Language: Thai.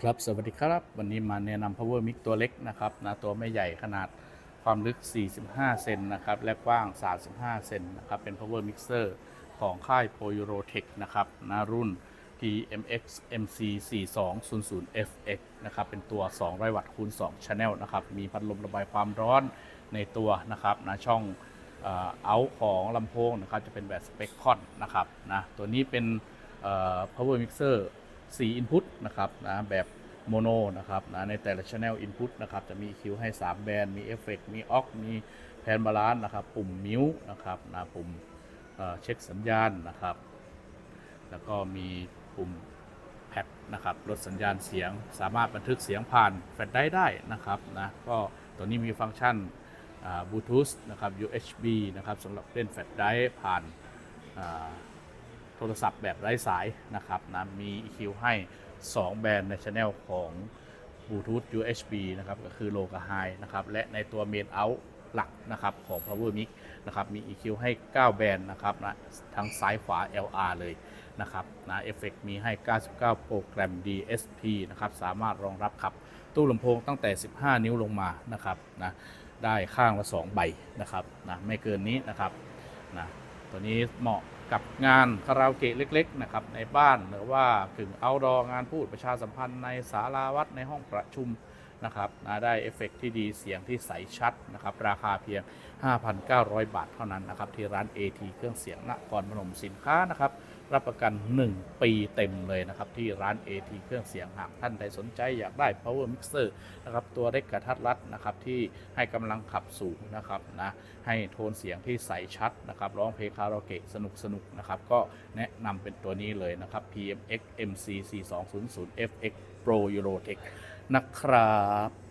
ครับสวัสดีครับ วันนี้มาแนะนำ power mic ตัวเล็กนะครับนะตัวไม่ใหญ่ขนาดความลึก 45 เซนนะครับ และกว้าง 35 เซนนะครับ เป็น power mixer ของค่าย Pro Eurotech นะครับนะรุ่น PMX MC 4200 FX นะครับ เป็นตัว 200 วัตต์คูณ 2 Channel นะครับ มีพัดลมระบายความร้อนในตัวนะครับนะช่องเอาของลำโพงนะครับ จะเป็นแบบสเปคคอนนะครับนะตัวนี้เป็นเอ่อ power mixer 4 input นะครับนะแบบโมโนนะครับนะในแต่ละ channel input นะครับจะมี EQ ให้ 3 แบนด์มีเอฟเฟกมีออกมีแพนบาลานซ์นะครับ ปุ่มมิวนะครับนะปุ่มเเช็คสัญญาณนะครับ แล้วก็มีปุ่มแพดนะครับลดสัญญาณเสียง สามารถบันทึกเสียงผ่านแฟลชไดร์ได้นะครับนะก็ตัวนี้มีฟังก์ชันบลูทูธนะครับ USB นะครับสำหรับเล่นแฟลชไดร์ผ่านา โทรศัพท์แบบไร้สายนะครับนะมี EQ ให้ 2 แบรนด์ในช anel ของ Bluetooth USB นะครับก็คือ Low กับ High นะครับและในตัว Main Out หลักนะครับของ Power Mic นะครับมี EQ ให้ 9 แบรนด์นะครับนะทั้งซ้ายขวา LR เลยนะครับนะเอฟเฟกมีให้ 99 โปรแกรม DSP นะครับสามารถรองรับขับตู้ลำโพงตั้งแต่ 15 นิ้วลงมานะครับนะได้ข้างละ 2 ใบนะครับนะไม่เกินนี้นะครับนะตัวนี้เหมาะ กับงานคาราโอเกะเล็กๆนะครับในบ้านหรือว่าถึงเอาดองานพูดประชาสัมพันธ์ในศาลาวัดในห้องประชุม นะครับนะได้เอฟเฟกต์ที่ดีเสียงที่ใสชัดนะครับราคาเพียง 5,900 บาทเท่านั้นนะครับที่ร้าน AT เครื่องเสียงนครพนมสินค้านะครับรับประกัน 1 ปีเต็มเลยนะครับที่ร้าน AT เครื่องเสียงหากท่านใดสนใจอยากได้ power mixer นะครับตัวเล็กกระทัดรัดนะครับที่ให้กำลังขับสูงนะครับนะให้โทนเสียงที่ใสชัดนะครับร้องเพลงคาราโอเกะสนุกสนุกนะครับก็แนะนำเป็นตัวนี้เลยนะครับ PMX MC 4200 FX Pro Eurotech นะครับ